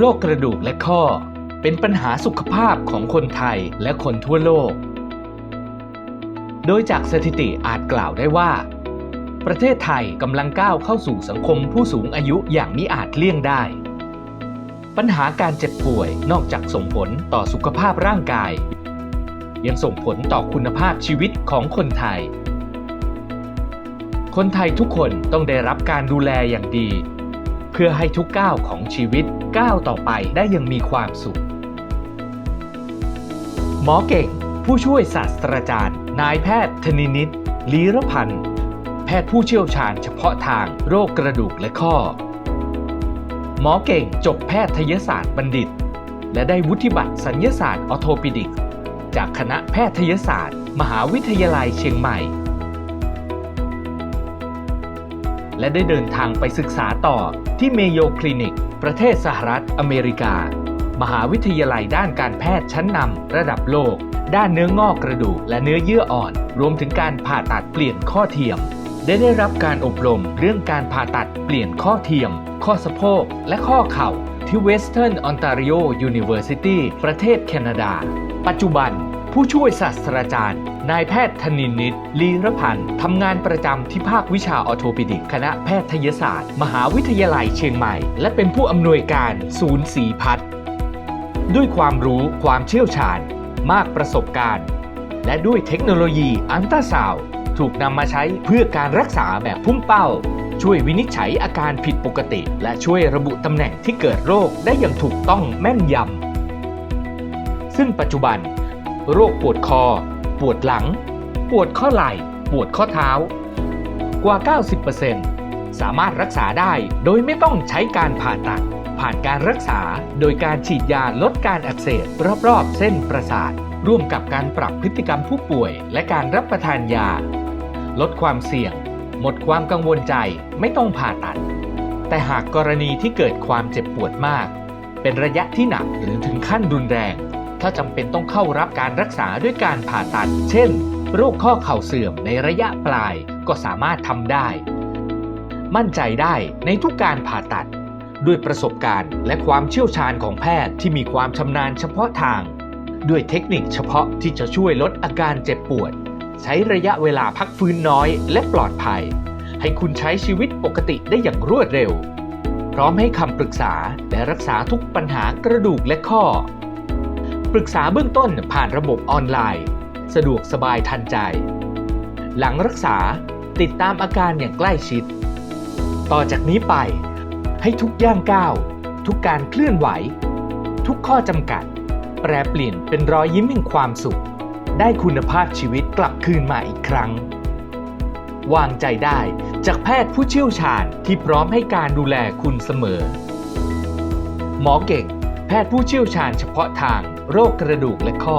โรคกระดูกและข้อ เป็นปัญหาสุขภาพของคนไทยและคนทั่วโลก โดยจากสถิติอาจกล่าวได้ว่า ประเทศไทยกำลังก้าวเข้าสู่สังคมผู้สูงอายุอย่างมิอาจเลี่ยงได้ ปัญหาการเจ็บป่วยนอกจากส่งผลต่อสุขภาพร่างกาย ยังส่งผลต่อคุณภาพชีวิตของคนไทย คนไทยทุกคนต้องได้รับการดูแลอย่างดี เพื่อให้ทุกก้าวของชีวิต ก้าวต่อไปได้อยังมีความสุข หมอเก่ง ผู้ช่วยศาสตราจารย์ นายแพทย์ธนินิตลีรพันธ์ แพทย์ผู้เชี่ยวชาญเฉพาะทางโรคกระดูกและข้อ หมอเก่งจบแพทยศาสตร์บัณฑิต และได้วุฒิบัตรสัญญศาสตร์ออโทปิดิก จากคณะแพทยศาสตร์ มหาวิทยาลัยเชียงใหม่ และได้เดินทางไปศึกษาต่อที่เมโยคลินิก ประเทศสหรัฐอเมริกา มหาวิทยาลัยด้านการแพทย์ชั้นนำระดับโลก ด้านเนื้องอกกระดูกและเนื้อเยื่ออ่อน รวมถึงการผ่าตัดเปลี่ยนข้อเทียม ได้ได้รับการอบรมเรื่องการผ่าตัดเปลี่ยนข้อเทียม ข้อสะโพก และข้อเข่าที่ Western Ontario University ประเทศแคนาดา ปัจจุบัน ผู้ช่วยศาสตราจารย์ นายแพทย์ธนินนิตลีรพันธ์ทำงานประจำที่ภาควิชาออโทปิดิก คณะแพทยศาสตร์ มหาวิทยาลัยเชียงใหม่ และเป็นผู้อำนวยการศูนย์สีพัฒด้วยความรู้ความเชี่ยวชาญ มากประสบการณ์ และด้วยเทคโนโลยีอันตราซาวถูกนำมาใช้เพื่อการรักษาแบบพุ่งเป้า ช่วยวินิจฉัยอาการผิดปกติ และช่วยระบุตำแหน่งที่เกิดโรคได้อย่างถูกต้องแม่นยำซึ่งปัจจุบัน โรคปวดคอ ปวดหลัง ปวดข้อไหล่ ปวดข้อเท้า กว่า 90%สามารถรักษาได้โดยไม่ต้องใช้การผ่าตัด ผ่านการรักษาโดยการฉีดยาลดการอักเสบรอบๆ เส้นประสาท ร่วมกับการปรับพฤติกรรมผู้ป่วย และการรับประทานยา ลดความเสี่ยง หมดความกังวลใจไม่ต้องผ่าตัด แต่หากกรณีที่เกิดความเจ็บปวดมาก เป็นระยะที่หนักหรือถึงขั้นรุนแรง ถ้าจำเป็นต้องเข้ารับการรักษาด้วยการผ่าตัด เช่น โรคข้อเข่าเสื่อมในระยะปลายก็สามารถทำได้ มั่นใจได้ในทุกการผ่าตัด ด้วยประสบการณ์และความเชี่ยวชาญของแพทย์ที่มีความชำนาญเฉพาะทาง ด้วยเทคนิคเฉพาะที่จะช่วยลดอาการเจ็บปวด ใช้ระยะเวลาพักฟื้นน้อยและปลอดภัย ให้คุณใช้ชีวิตปกติได้อย่างรวดเร็ว พร้อมให้คำปรึกษาและรักษาทุกปัญหากระดูกและข้อ ปรึกษาเบื้องต้นผ่านระบบออนไลน์ สะดวกสบายทันใจ หลังรักษาติดตามอาการอย่างใกล้ชิด ต่อจากนี้ไป ให้ทุกย่างก้าว ทุกการเคลื่อนไหว ทุกข้อจำกัด แปรเปลี่ยนเป็นรอยยิ้มแห่งความสุข ได้คุณภาพชีวิตกลับคืนมาอีกครั้ง วางใจได้จากแพทย์ผู้เชี่ยวชาญที่พร้อมให้การดูแลคุณเสมอ หมอเก่ง แพทย์ผู้เชี่ยวชาญเฉพาะทาง โรคกระดูกและข้อ